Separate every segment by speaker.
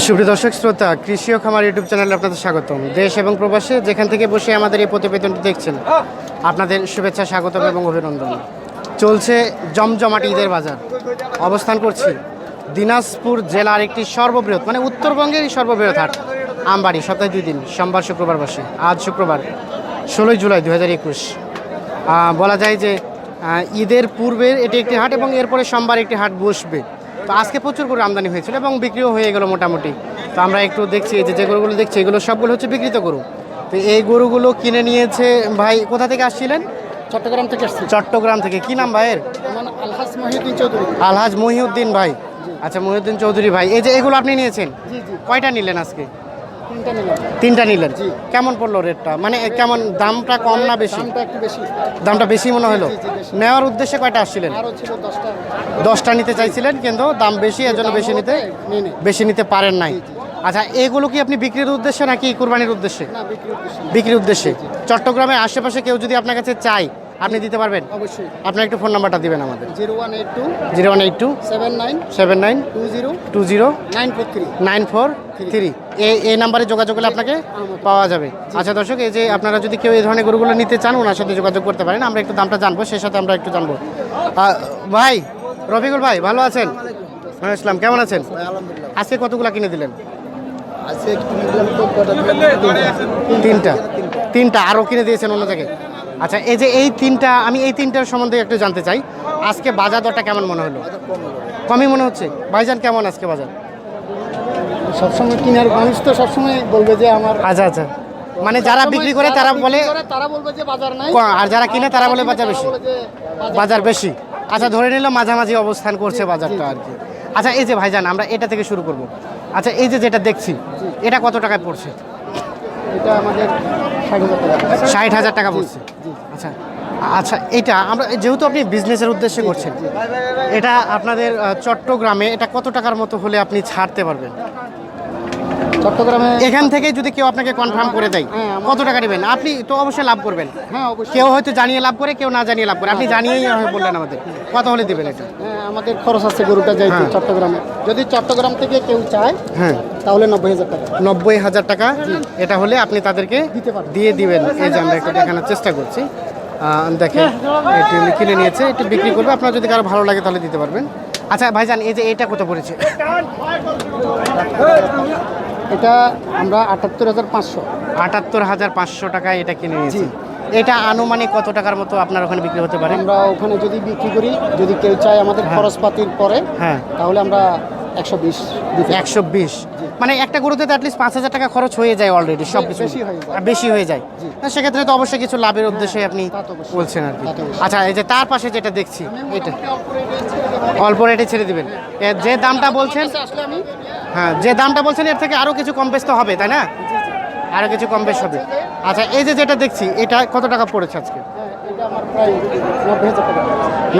Speaker 1: সুপ্রিয় দর্শক, শ্রোতা, কৃষি ও খামার ইউটিউব চ্যানেলে আপনাদের স্বাগতম। দেশ এবং প্রবাসে যেখান থেকে বসে আমাদের এই প্রতিবেদনটি দেখছেন, আপনাদের শুভেচ্ছা, স্বাগতম এবং অভিনন্দন। চলছে জমজমাট ঈদের বাজার। অবস্থান করছি দিনাজপুর জেলার একটি সর্ববৃহৎ মানে উত্তরবঙ্গেরই সর্ববৃহৎ হাট, আমবাড়ি, সপ্তাহে দুই দিন, সোমবার, শুক্রবার বসে। আজ শুক্রবার, ষোলোই জুলাই দু হাজার একুশ। বলা যায় যে ঈদের পূর্বের এটি একটি হাট এবং এরপরে সোমবার একটি হাট বসবে। তো আজকে প্রচুর করে আমদানি হয়েছিল এবং বিক্রিও হয়ে গেল মোটামুটি। তো আমরা একটু দেখছি এই যে যে গরুগুলো দেখছি এগুলো সবগুলো হচ্ছে বিক্রিত গরু। তো এই গরুগুলো কিনে নিয়েছে ভাই কোথা থেকে আসছিলেন?
Speaker 2: চট্টগ্রাম থেকে আসছি।
Speaker 1: চট্টগ্রাম থেকে। কি নাম ভাইয়ের?
Speaker 2: আলহাজ মহিউদ্দিন চৌধুরী।
Speaker 1: আলহাজ মহিউদ্দিন ভাই। আচ্ছা মহিউদ্দিন চৌধুরী ভাই এই যে এগুলো আপনি নিয়েছেন? কয়টা নিলেন আজকে?
Speaker 2: তিনটা
Speaker 1: নিলেন। কেমন পড়ল রেটটা? মানে কেমন দামটা কম না বেশি?
Speaker 2: দামটা বেশি।
Speaker 1: মনে হলো। নেওয়ার উদ্দেশ্যে কয়টা আসছিলেন?
Speaker 2: দশটা।
Speaker 1: নিতে চাইছিলেন কিন্তু দাম বেশি এর জন্য বেশি নিতে বেশি নিতে পারেন নাই। আচ্ছা এগুলো কি আপনি বিক্রির উদ্দেশ্যে নাকি কুরবানির উদ্দেশ্যে। বিক্রির উদ্দেশ্যে। চট্টগ্রামের আশেপাশে কেউ যদি আপনার কাছে চাই আপনি দিতে পারবেন?
Speaker 2: অবশ্যই।
Speaker 1: আপনার একটু ফোন নাম্বারটা দিবেন আমাদের।
Speaker 2: Zero one eight two
Speaker 1: zero one eight two
Speaker 2: seven nine
Speaker 1: seven nine
Speaker 2: two zero
Speaker 1: two zero
Speaker 2: nine four three
Speaker 1: nine four three. এই এই নাম্বারে যোগাযোগ করলে আপনাকে পাওয়া যাবে। আচ্ছা দর্শক এই যে আপনারা যদি কেউ এই ধরনের গরুগুলো নিতে চান ওনার সাথে যোগাযোগ করতে পারেন। আমরা একটু দামটা জানব সেই সাথে আমরা একটু জানব। ভাই রফিকুল ভাই ভালো আছেন? ওয়ালাইকুম ইসলাম কেমন আছেন? আজকে কতগুলো কিনে দিলেন? তিনটা। তিনটা। আরও কিনে দিয়েছেন অন্য জায়গায়? আচ্ছা এই যে এই তিনটা আমি এই তিনটার সম্বন্ধে একটু জানতে চাই। আজকে বাজার দরটা কেমন মনে হলো? কমই মনে হচ্ছে। ভাইজান কেমন আজকে বাজার?
Speaker 2: সবসময় কিনার মানুষ তো সবসময় বলবে যে আমার
Speaker 1: আচ্ছা আচ্ছা। মানে যারা বিক্রি করে তারা বলে
Speaker 2: তারা বলবে যে বাজার নাই।
Speaker 1: আর যারা কিনে তারা বলে বাজার বেশি।
Speaker 2: বাজার-
Speaker 1: বাজার বেশি। আচ্ছা ধরে নিলাম মাঝামাঝি অবস্থান করছে বাজারটা আর কি। আচ্ছা এই যে ভাইজান আমরা এটা থেকে শুরু করব। আচ্ছা এই যে যেটা দেখছি এটা কত টাকায় পড়ছে?
Speaker 2: এটা আমাদের ষাট হাজার টাকা
Speaker 1: বলছে পড়ছে? আচ্ছা আচ্ছা এটা আমরা যেহেতু আপনি বিজনেসের উদ্দেশ্যে করছেন এটা আপনাদের চট্টগ্রামে এটা কত টাকার মতো হলে আপনি ছাড়তে পারবেন?
Speaker 2: চট্টগ্রামে
Speaker 1: এখান থেকে যদি কেউ আপনাকে কনফার্ম করে দেয়
Speaker 2: হ্যাঁ,
Speaker 1: কত টাকা নেবেন? আপনি তো অবশ্যই লাভ করবেন।
Speaker 2: হ্যাঁ অবশ্যই।
Speaker 1: কেউ হয়তো জানিয়ে লাভ করে কেউ না জানিয়ে লাভ করে। আপনি জানিয়েই হয় বললেন আমাদের। কত হলে দেবেন এটা?
Speaker 2: হ্যাঁ আমাদের খরচ আছে গরুটা যাইতে
Speaker 1: হ্যাঁ।
Speaker 2: চট্টগ্রামে। যদি চট্টগ্রাম থেকে কেউ চায়
Speaker 1: হ্যাঁ।
Speaker 2: তাহলে নব্বই হাজার টাকা।
Speaker 1: নব্বই হাজার টাকা এটা হলে আপনি তাদেরকে। দিয়ে দিবেন। এই যে আমরা একটু দেখানোর চেষ্টা করছি। দেখেন এটি উনি কিনে নিয়েছে এটি বিক্রি করবে। আপনার যদি কারও ভালো লাগে তাহলে দিতে পারবেন। আচ্ছা ভাইজান এই যে এটা কত পড়েছে?
Speaker 2: এটা আমরা আটাত্তর হাজার পাঁচশো।
Speaker 1: আটাত্তর হাজার পাঁচশো টাকায় এটা কিনে নিয়েছি। এটা আনুমানিক কত টাকার মতো আপনার ওখানে বিক্রি হতে পারে?
Speaker 2: আমরা ওখানে যদি বিক্রি করি যদি কেউ চায় আমাদের খরচপাতির পরে
Speaker 1: হ্যাঁ।
Speaker 2: তাহলে আমরা একশো বিশ
Speaker 1: একশো বিশ। মানে একটা গরুতে তো অ্যাটলিস্ট পাঁচ হাজার টাকা খরচ হয়ে যায় অলরেডি সব কিছু।
Speaker 2: বেশি হয়ে যায়।
Speaker 1: বেশি হয়ে যায়। না, সেক্ষেত্রে তো অবশ্যই কিছু লাভের উদ্দেশ্যে আপনি
Speaker 2: তো অবশ্যই।
Speaker 1: বলছেন আর কি। আচ্ছা এই যে তার পাশে যেটা দেখছি এটা
Speaker 2: অল্প
Speaker 1: রেটে ছেড়ে দিবেন। যে দামটা বলছেন হ্যাঁ যে দামটা বলছেন এর থেকে আরও কিছু কম বেশ তো হবে তাই না? আরও কিছু কম বেশ হবে। আচ্ছা এই যে যেটা দেখছি এটা কত টাকা পড়েছে আজকে?
Speaker 2: হ্যাঁ,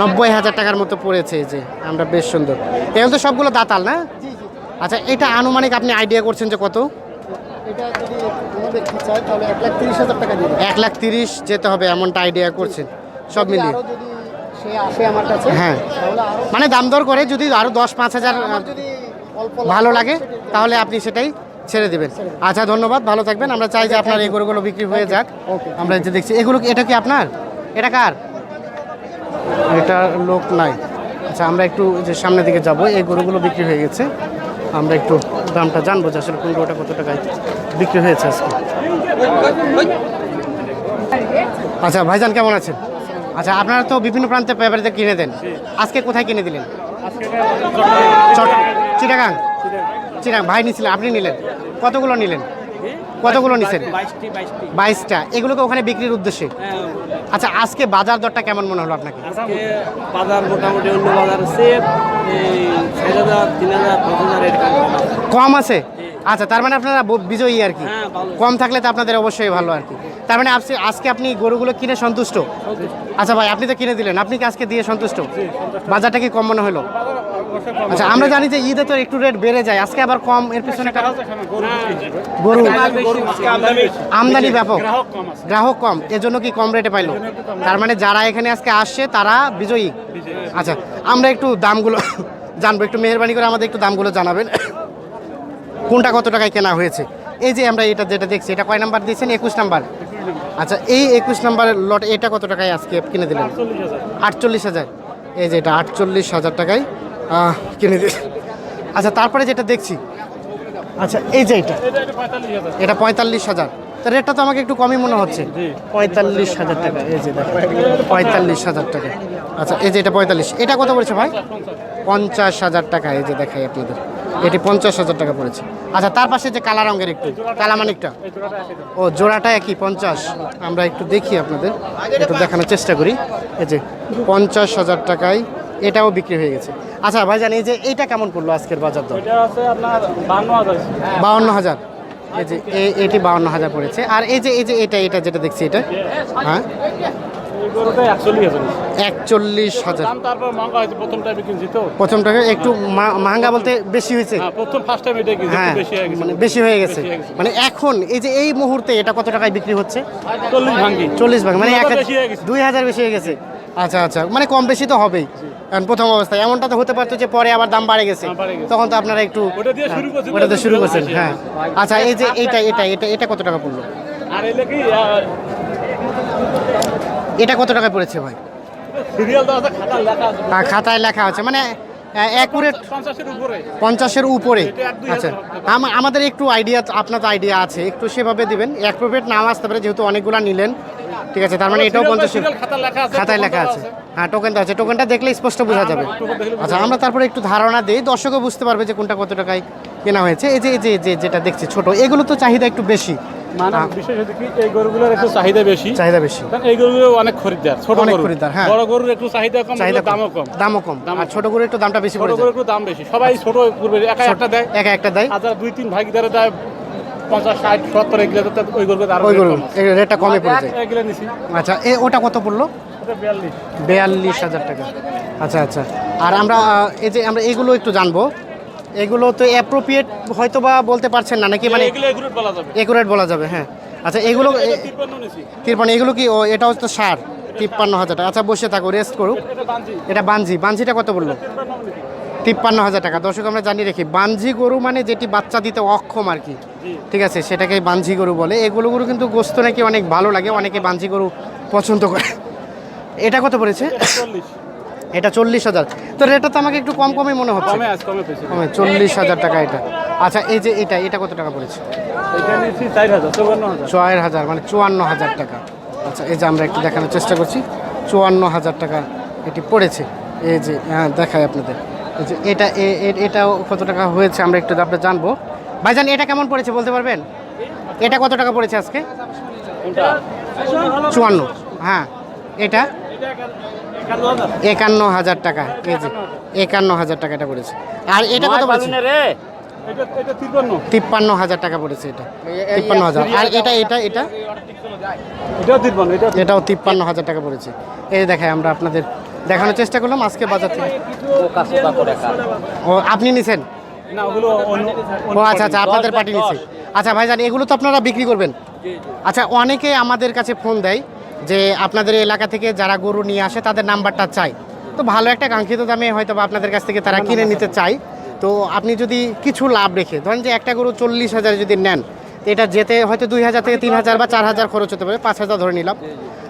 Speaker 2: নব্বই হাজার
Speaker 1: টাকার মতো পড়েছে এই যে আমরা বেশ সুন্দর। এগুলো তো সবগুলো দাতাল না? আচ্ছা এটা আনুমানিক আপনি আইডিয়া করছেন যে কত?
Speaker 2: এক লাখ তিরিশ
Speaker 1: যেতে হবে এমনটা আইডিয়া করছেন। সব মিলিয়ে।
Speaker 2: সে আমার কাছে
Speaker 1: হ্যাঁ। মানে দাম দর করে যদি আরও দশ পাঁচ হাজার ভালো লাগে তাহলে আপনি সেটাই ছেড়ে দেবেন। আচ্ছা ধন্যবাদ ভালো থাকবেন। আমরা চাই যে আপনার এই গরুগুলো বিক্রি হয়ে যাক। আমরা যে দেখছি এগুলো এটা কি আপনার? এটা কার? এটা লোক নাই। আচ্ছা আমরা একটু যে সামনের দিকে যাব এই গরুগুলো বিক্রি হয়ে গেছে। আমরা একটু দামটা জানব যে আসলে কোন গরুটা কত টাকায় বিক্রি হয়েছে আজকে। আচ্ছা ভাইজান কেমন আছেন? আচ্ছা আপনারা তো বিভিন্ন প্রান্তে ব্যাপারিতে কিনে দেন। আজকে কোথায় কিনে দিলেন? চট চিটাগাং। চিটাগাং। ভাই নিছিলেন আপনি নিলেন। কতগুলো নিলেন? কতগুলো নিছেন?
Speaker 3: বাইশটি
Speaker 1: এগুলোকে ওখানে বিক্রির উদ্দেশ্যে? আচ্ছা আজকে বাজার দরটা কেমন মনে হলো আপনাকে?
Speaker 3: বাজার মোটামুটি অন্য বাজার কম আছে।
Speaker 1: কম আছে? আচ্ছা তার মানে আপনারা বিজয়ী আর কি।
Speaker 3: হ্যাঁ
Speaker 1: কম থাকলে তো আপনাদের অবশ্যই ভালো আর কি। তার মানে আজকে আজকে আপনি গরুগুলো কিনে সন্তুষ্ট? আচ্ছা ভাই আপনি তো কিনে দিলেন। আপনি কি আজকে দিয়ে সন্তুষ্ট? বাজারটা কি কম মনে হলো? আচ্ছা আমরা জানি যে ঈদে তো একটু রেট বেড়ে যায় আজকে আবার কম এর পিছনে কারণ গরু আমদানি ব্যাপক। গ্রাহক কম এজন্য কি কম রেটে পাইলো? তার মানে যারা এখানে আজকে আসছে তারা বিজয়ী। আচ্ছা আমরা একটু দামগুলো জানব একটু মেহরবানি করে আমাদের একটু দামগুলো জানাবেন। কোনটা কত টাকায় কেনা হয়েছে? এই যে আমরা এটা যেটা দেখছি এটা কয় নাম্বার দিয়েছেন? একুশ নাম্বার। আচ্ছা এই একুশ নাম্বারের লট এটা কত টাকায় আজকে কিনে দিলেন? আটচল্লিশ হাজার। এই যে এটা আটচল্লিশ হাজার টাকায় কিনে দিল। আচ্ছা তারপরে যেটা দেখছি আচ্ছা এই যে এটা এটা পঁয়তাল্লিশ হাজার। তো রেটটা তো আমাকে একটু কমই মনে হচ্ছে। পঁয়তাল্লিশ হাজার টাকা এই যে দেখো। পঁয়তাল্লিশ হাজার টাকা। আচ্ছা এই যে এটা পঁয়তাল্লিশ এটা কত পড়েছে ভাই? পঞ্চাশ হাজার টাকা এই যে দেখাই আপনাদের। এটি পঞ্চাশ হাজার টাকা পড়েছে। আচ্ছা তার পাশে যে কালা রঙের একটু কালামানিকটা ও জোড়াটা একই পঞ্চাশ। আমরা একটু দেখি আপনাদের একটু দেখানোর চেষ্টা করি। এই যে পঞ্চাশ হাজার টাকায় এটাও বিক্রি হয়ে গেছে। আচ্ছা ভাই জানি যে এইটা কেমন পড়ল আজকের বাজার দর?
Speaker 3: এটা আছে আপনার বান্ন হাজার।
Speaker 1: বাউন্ন হাজার। এই যে এটি বাউন্ন হাজার পড়েছে। আর এই যে এই যে এটা এটা যেটা দেখছি এটা? হ্যাঁ?
Speaker 3: একচল্লিশ হাজার। প্রথম
Speaker 1: একটু মাহাঙ্গা বলতে বেশি হয়েছে?
Speaker 3: হ্যাঁ প্রথম ফার্স্ট টাইম
Speaker 1: হ্যাঁ
Speaker 3: একটু বেশি হয়ে গেছে।
Speaker 1: মানে বেশি হয়ে গেছে। মানে এখন এই যে এই মুহূর্তে এটা কত টাকায় বিক্রি হচ্ছে?
Speaker 3: চল্লিশ ভাঙ্গি।
Speaker 1: চল্লিশ মানে
Speaker 3: দুই হাজার বেশি হয়ে গেছে।
Speaker 1: আচ্ছা আচ্ছা। মানে কম বেশি তো হবেই। কারণ প্রথম অবস্থায় এমনটা তো হতে পারতো যে পরে আবার দাম বাড়ে গেছে। তখন তো আপনারা একটু
Speaker 3: ওটা দিয়ে শুরু
Speaker 1: করছেন হ্যাঁ। আচ্ছা এই যে এইটা এটা এটা এটা কত টাকা পড়ল? এটা কত টাকা পড়েছে ভাই? খাতায় লেখা আছে। মানে অ্যাকুরেট
Speaker 3: পঞ্চাশের উপরে। এটা
Speaker 1: আচ্ছা আমাদের একটু আইডিয়া আপনার আইডিয়া আছে। একটু সেভাবে দিবেন। অ্যাপ্রোপ্রিয়েট নাও আসতে পারে যেহেতু অনেকগুলো নিলেন। ঠিক আছে তার মানে এটাও
Speaker 3: আছে
Speaker 1: খাতায় লেখা আছে। হ্যাঁ টোকেন তো আছে। টোকেনটা দেখলে স্পষ্ট বোঝা যাবে। আচ্ছা আমরা তারপরে একটু ধারণা দিই দর্শকও বুঝতে পারবে যে কোনটা কত টাকায় কেনা হয়েছে। এই যে এই যে এই যে যেটা দেখছি ছোট এগুলো তো চাহিদা একটু বেশি।
Speaker 3: মানে
Speaker 1: হ্যাঁ।
Speaker 3: এই গরুগুলোর একটু চাহিদা বেশি।
Speaker 1: চাহিদা বেশি।
Speaker 3: এই গরুগুলো অনেক খরিদ্দার ছোট
Speaker 1: অনেক খরিদ্দার, হ্যাঁ।
Speaker 3: বড় গরুর একটু চাহিদা কম
Speaker 1: চাহিদা
Speaker 3: দামও কম।
Speaker 1: দামও কম।
Speaker 3: দামও
Speaker 1: আর ছোট করে একটু দামটা বেশি
Speaker 3: ছোট গরুর একটু দাম বেশি সবাই ছোট একা একটা দেয়।
Speaker 1: একা একটা দেয়।
Speaker 3: আর দুই তিন ভাগিদারে দেয়। পঞ্চাশ ষাট সত্তর এগুলো ওই গরুগুলো
Speaker 1: ওই গরু
Speaker 3: কম আছে।
Speaker 1: এই রেটটা কমে পড়ে যায়
Speaker 3: এগুলো নিছি।
Speaker 1: আচ্ছা এ ওটা কত পড়ল?
Speaker 3: বিয়াল্লিশ।
Speaker 1: হাজার টাকা। আচ্ছা আচ্ছা। আর আমরা এই যে আমরা এগুলো একটু জানব। এগুলো তো অ্যাপ্রোপ্রিয়েট হয়তো বা বলতে পারছেন না নাকি মানে একুরেট বলা যাবে। হ্যাঁ। আচ্ছা এগুলো তিরপান্ন এগুলো কি ও এটা হচ্ছে সার তিপ্পান্ন হাজার টাকা। আচ্ছা বসে থাকো রেস্ট করুক।
Speaker 3: এটা বাঞ্জি
Speaker 1: বাঞ্জিটা কত বলল
Speaker 3: তিপ্পান্ন
Speaker 1: হাজার টাকা। দর্শক আমরা জানিয়ে রাখি বাঞ্জি গরু মানে যেটি বাচ্চা দিতে অক্ষম আর কি। ঠিক আছে সেটাকে বাঞ্জি গরু বলে। এগুলো গরু কিন্তু গোস্ত নাকি অনেক ভালো লাগে অনেকে বাঞ্জি গরু পছন্দ করে। এটা কত পড়েছে? এটা চল্লিশ। হাজার। তো রেটটা তো আমাকে একটু কম কমই মনে হচ্ছে।
Speaker 3: কমে
Speaker 1: চল্লিশ হাজার টাকা এটা। আচ্ছা এই যে এটা এটা কত টাকা পড়েছে?
Speaker 3: চার হাজার
Speaker 1: মানে চুয়ান্ন হাজার টাকা। আচ্ছা এই যে আমরা একটু দেখানোর চেষ্টা করছি। চুয়ান্ন হাজার টাকা এটি পড়েছে। এই যে হ্যাঁ দেখাই আপনাদের। এই যে এটা এটাও কত টাকা হয়েছে আমরা একটু আপনার জানব। ভাইজান এটা কেমন পড়েছে বলতে পারবেন? এটা কত টাকা পড়েছে আজকে? চুয়ান্ন। হ্যাঁ এটা?
Speaker 3: একান্ন হাজার
Speaker 1: টাকা যে একান্ন হাজার টাকা এটা পড়েছে। আর এটা কত পড়েছে?
Speaker 3: তিপ্পান্ন
Speaker 1: হাজার টাকা পড়েছে এটা। তিপ্পান্ন হাজার। আর এটা এটা এটা?
Speaker 3: এটাও তিপ্পান্ন
Speaker 1: হাজার টাকা পড়েছে। এই দেখায় আমরা আপনাদের দেখানোর চেষ্টা করলাম। আজকে বাজার থেকে ও আপনি নিছেন?
Speaker 3: না ওগুলো
Speaker 1: ও আচ্ছা আচ্ছা আপনাদের পার্টি নিছে আচ্ছা ভাইজান এগুলো তো আপনারা বিক্রি করবেন? আচ্ছা অনেকে আমাদের কাছে ফোন দেয় যে আপনাদের এলাকা থেকে যারা গরু নিয়ে আসে তাদের নাম্বারটা চাই। তো ভালো একটা কাঙ্ক্ষিত দামে হয়তো বা আপনাদের কাছ থেকে তারা কিনে নিতে চায় তো আপনি যদি কিছু লাভ রেখে ধরেন যে একটা গরু চল্লিশ হাজার যদি নেন এটা যেতে হয়তো দুই হাজার থেকে তিন হাজার বা চার হাজার খরচ হতে পারে পাঁচ হাজার ধরে নিলাম।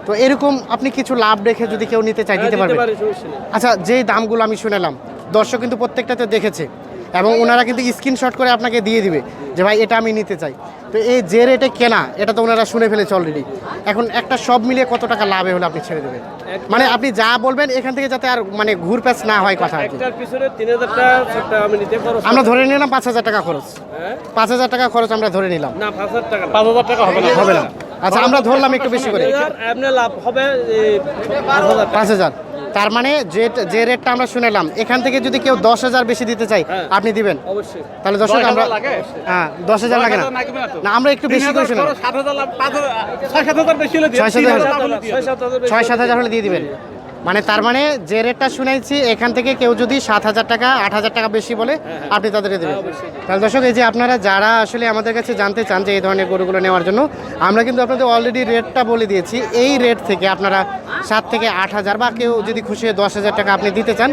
Speaker 1: তো এরকম আপনি কিছু লাভ রেখে যদি কেউ নিতে চায় দিতে পারবেন আচ্ছা যেই দামগুলো আমি শুনেলাম দর্শক কিন্তু প্রত্যেকটাতে দেখেছে। এবং ওনারা কিন্তু স্ক্রিনশট করে আপনাকে দিয়ে দিবে যে ভাই এটা আমি নিতে চাই। তো এই যে রেটে কেনা এটা তো ওনারা শুনে ফেলেছে অলরেডি এখন একটা সব মিলিয়ে কত টাকা লাভে হলে আপনি ছেড়ে দেবেন? মানে আপনি যা বলবেন এখান থেকে যাতে আর মানে ঘুর ঘুরপ্যাচ না হয় কথা আমরা ধরে নিলাম পাঁচ হাজার টাকা খরচ।
Speaker 3: হ্যাঁ?
Speaker 1: পাঁচ হাজার টাকা খরচ আমরা ধরে নিলাম।
Speaker 3: না পাঁচ হাজার টাকা পাঁচ হাজার টাকা হবে না
Speaker 1: হবে না। আচ্ছা আমরা ধরলাম একটু বেশি করে।
Speaker 3: লাভ হবে পাঁচ হাজার।
Speaker 1: তার মানে যে যে রেটটা আমরা শুনেলাম এখান থেকে যদি কেউ দশ হাজার বেশি দিতে চাই
Speaker 3: হ্যাঁ।
Speaker 1: আপনি দিবেন
Speaker 3: অবশ্যই
Speaker 1: তাহলে দর্শক
Speaker 3: দশ
Speaker 1: আমরা? হ্যাঁ দশ হাজার লাগে না না আমরা একটু বেশি করে শুনলাম
Speaker 3: সাত হাজার বেশি হলে।
Speaker 1: ছয় সাত হাজার
Speaker 3: হলে দিয়ে
Speaker 1: দিবেন মানে তার মানে যে রেটটা শুনেছি এখান থেকে কেউ যদি সাত হাজার টাকা আট হাজার টাকা বেশি বলে আপনি তাদেরকে দেবেন। তাহলে দর্শক এই যে আপনারা যারা আসলে আমাদের কাছে জানতে চান যে এই ধরনের গরুগুলো নেওয়ার জন্য আমরা কিন্তু আপনাদের অলরেডি রেটটা বলে দিয়েছি। এই রেট থেকে আপনারা সাত থেকে আট হাজার বা কেউ যদি খুশি হয়ে দশ হাজার টাকা আপনি দিতে চান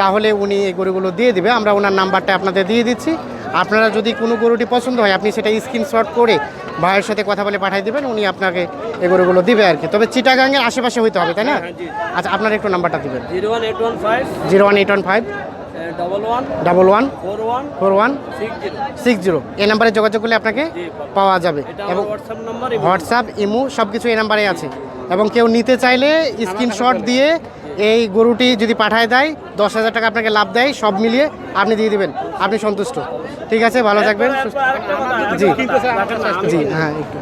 Speaker 1: তাহলে উনি এই গরুগুলো দিয়ে দিবে। আমরা ওনার নাম্বারটা আপনাদের দিয়ে দিচ্ছি। আপনারা যদি কোনো গরুটি পছন্দ হয় আপনি সেটা স্ক্রিনশট করে ভাইয়ের সাথে কথা বলে পাঠিয়ে দেবেন উনি আপনাকে এই গরুগুলো দিবে আর কি। তবে চিটাগাংয়ের আশেপাশে হইতে হবে তাই না?
Speaker 3: হ্যাঁ,
Speaker 1: আচ্ছা আপনার একটু নাম্বারটা দিবেন।
Speaker 3: Zero one eight one five.
Speaker 1: Zero one eight one five.
Speaker 3: Double one. Four one. Six zero.
Speaker 1: এই নাম্বারে যোগাযোগ করলে আপনাকে পাওয়া যাবে। এবং
Speaker 3: হোয়াটসঅ্যাপ
Speaker 1: ইমো। সব কিছু এই নাম্বারে আছে। এবং কেউ নিতে চাইলে স্ক্রিনশট দিয়ে এই গরুটি যদি পাঠায় দেয় দশ হাজার টাকা আপনাকে লাভ দেয় সব মিলিয়ে আপনি দিয়ে দেবেন। আপনি সন্তুষ্ট। ঠিক আছে? ভালো থাকবেন জি। জি হ্যাঁ একটু।